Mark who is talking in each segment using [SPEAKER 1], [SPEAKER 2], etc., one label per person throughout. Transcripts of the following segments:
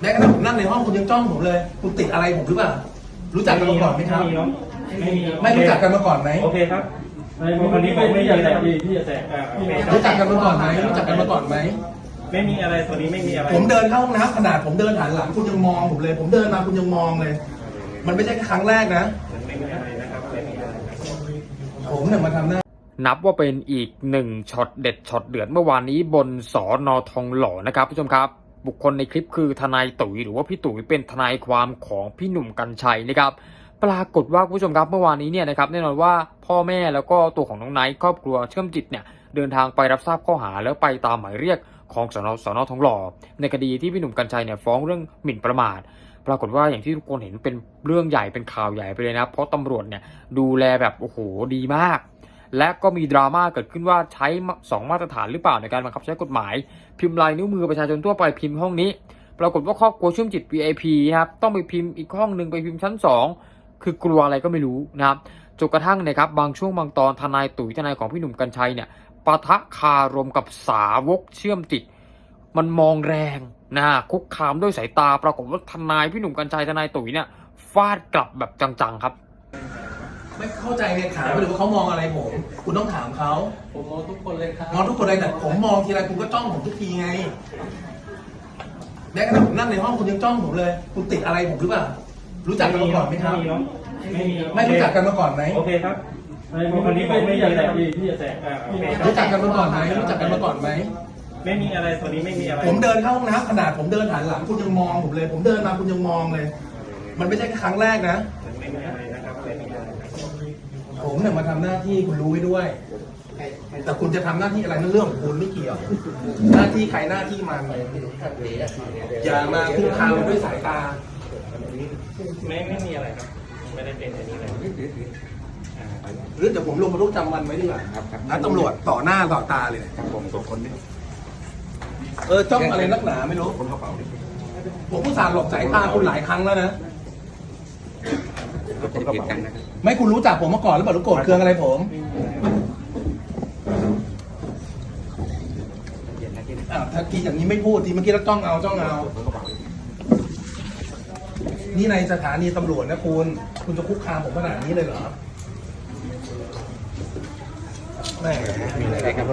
[SPEAKER 1] แม้กระทั่งผมนั่งในห้องคุณยังจ้องผมเลย คุณติดอะไรผมหรือเปล่า รู้จักกันมาก่อนไหมครับ
[SPEAKER 2] ไม่มีเนาะไม่มี
[SPEAKER 1] ไม่รู้จักกันมาก่อนไหม
[SPEAKER 2] โอเคครับ
[SPEAKER 3] วันนี้ไม่ไม่อยากแตะพี่พี่จะแตะ
[SPEAKER 2] อ่าโอเคครับ
[SPEAKER 1] รู้จักกันมาก่อนไหมรู้จักกันมาก่อนไหม
[SPEAKER 2] ไม่มีอะไรตัวนี้ไม่มีอะไร
[SPEAKER 1] ผมเดินเข้าห้องน้ำขนาดผมเดินหันหลังคุณยังมองผมเลย ผมเดินมาคุณยังมองเลย มันไม่ใช่แค่ครั้งแรกนะ
[SPEAKER 2] ไม่มีอะไรนะครับไม่มีอะไรครับ
[SPEAKER 1] ผมเนี่ยมาทำหน้า
[SPEAKER 4] นับว่าเป็นอีกหนึ่งช็อตเด็ดช็อตเดือดเมื่อวานนี้บนสอนอทองหล่อนะครับผู้ชมครับ บุคคลในคลิปคือทนายตุ๋ยหรือว่าพี่ตุ๋ยเป็นทนายความของพี่หนุ่มกัญชัยนะครับปรากฏว่าผู้ชมครับเมื่อวานนี้เนี่ยนะครับแน่นอนว่าพ่อแม่แล้วก็ตัวของน้องไนท์ครอบครัวเชื่อมจิตเนี่ยเดินทางไปรับทราบข้อหาแล้วไปตามหมายเรียกของสนสนทองหล่อ ในคดีที่พี่หนุ่มกัญชัยเนี่ยฟ้องเรื่องหมิ่นประมาท ปรากฏว่าอย่างที่ทุกคนเห็นเป็นเรื่องใหญ่เป็นข่าวใหญ่ไปเลยนะเพราะตำรวจเนี่ยดูแลแบบโอ้โหดีมาก และก็มีดราม่าเกิดขึ้นว่าใช้สองมาตรฐานหรือเปล่าในการบังคับใช้กฎหมาย พิมพ์ลายนิ้วมือประชาชนทั่วไปพิมพ์ห้องนี้ ปรากฏว่าครอบครัวเชื่อมจิต VIP นะครับต้องไปพิมพ์อีกห้องหนึ่งไปพิมพ์ชั้น 2 คือกลัวอะไรก็ไม่รู้นะครับจนกระทั่งนะครับบางช่วงบางตอนทนายตุ๋ยทนายของพี่หนุ่มกัญชัยเนี่ยปะทะคารมกับสาวกเชื่อมจิตมันมองแรงนะคุกคามด้วยสายตา ปรากฏว่าทนายพี่หนุ่มกัญชัยทนายตุ๋ยเนี่ยฟาดกลับแบบจังๆครับ
[SPEAKER 1] ไม่เข้าใจเลยถามไปเลยว่าเขามองอะไรผม คุณต้องถามเขา
[SPEAKER 3] ผมมองทุกคนเลยครับ
[SPEAKER 1] มองทุกคนเลยแต่ผมมองทีไรคุณก็จ้องผมทุกทีไงแม้กระทั่งผมนั่งในห้องคุณยังจ้องผมเลย คุณติดอะไรผมหรือเปล่ารู้จักกันมาก่อนไหมครับ
[SPEAKER 2] ไม่มีเนาะไม่มี
[SPEAKER 1] ไม่รู้จักกันมาก่อนไหม
[SPEAKER 2] โอเคครับ
[SPEAKER 3] วันนี้ไม่ไม่อยากแตะพี่พี่จะแตะ
[SPEAKER 2] อ่าโอเคคบ
[SPEAKER 1] รู้จักกันมาก่อนไหมรู้จักกันมาก่อนไหม
[SPEAKER 2] ไม่มีอะไรตัวนี้ไม่มีอะไร
[SPEAKER 1] ผมเดินเข้าห้องน้ำขนาดผมเดินหันหลังคุณยังมองผมเลย ผมเดินมาคุณยังมองเลย มันไม่ใช่แค่ครั้งแรกนะ ผมเนี่ยมาทำหน้าที่คุณรู้ไว้ด้วย แต่คุณจะทำหน้าที่อะไรนั่นเรื่องของคุณไม่เกี่ยว หน้าที่ใครหน้าที่มันอย่ามาคุกคามด้วยสายตา
[SPEAKER 2] ไม่ไม่มีอะไรครับ ไม่ได้เป็นอันนี้เลยอ่า
[SPEAKER 1] หรือเดี๋ยวผมลงมาทุกจำวันไว้ดีกว่านัดตำรวจต่อหน้าต่อตาเลยผมสองคนนี่เออจ้องอะไรนักหนาไม่รู้คนกระเป๋าผมผู้สารหลบสายตาคุณหลายครั้งแล้วนะ ไม่คุณรู้จักผมมาก่อนหรือเปล่าหรือโกรธเคืองอะไรผมอ้าวถ้าทีอย่างนี้ไม่พูดทีเมื่อกี้แล้วจ้องเอาจ้องเอา นี่ในสถานีตำรวจนะคุณ คุณจะคุกคามผมขนาดนี้เลยเหรอแม่มีอะไรครับ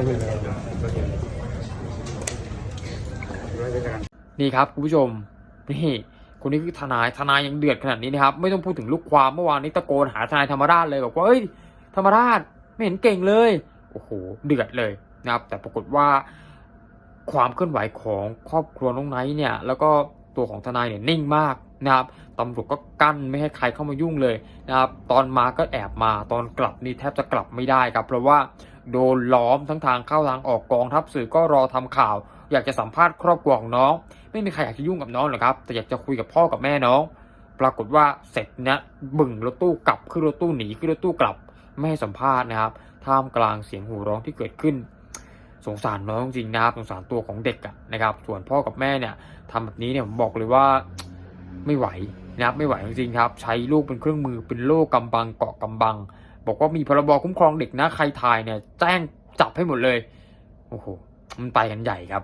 [SPEAKER 4] นี่ครับคุณผู้ชมนี่ คนนี้คือทนายทนายยังเดือดขนาดนี้นะครับ ไม่ต้องพูดถึงลูกความเมื่อวานนี้ตะโกนหาทนายธรรมราชเลยบอกว่าเอ้ยธรรมราชไม่เห็นเก่งเลยโอ้โหเดือดเลยนะครับ แต่ปรากฏว่าความเคลื่อนไหวของครอบครัวน้องไนท์เนี่ย แล้วก็ตัวของทนายเนี่ยนิ่งมากนะครับตำรวจก็กั้นไม่ให้ใครเข้ามายุ่งเลยนะครับ ตอนมาก็แอบมา ตอนกลับนี่แทบจะกลับไม่ได้ครับ เพราะว่าโดนล้อมทั้งทางเข้าทางออกกองทัพสื่อก็รอทำข่าว อยากจะสัมภาษณ์ครอบครัวของน้อง ไม่มีใครอยากจะยุ่งกับน้องหรอกครับ แต่อยากจะคุยกับพ่อกับแม่น้อง ปรากฏว่าเสร็จเนี่ยบึ่งรถตู้กลับขึ้นรถตู้หนีขึ้นรถตู้กลับ ไม่ให้สัมภาษณ์นะครับ ท่ามกลางเสียงหูร้องที่เกิดขึ้น สงสารน้องจริงนะครับ สงสารตัวของเด็กอะนะครับ ส่วนพ่อกับแม่เนี่ยทำแบบนี้เนี่ยผมบอกเลยว่าไม่ไหวนะครับไม่ไหวจริงๆครับ ใช้ลูกเป็นเครื่องมือเป็นโล่กำบังเกาะกำบัง บอกว่ามีพรบคุ้มครองเด็กนะใครถ่ายเนี่ยแจ้งจับให้หมดเลย โอ้โหมันไปกันใหญ่ครับ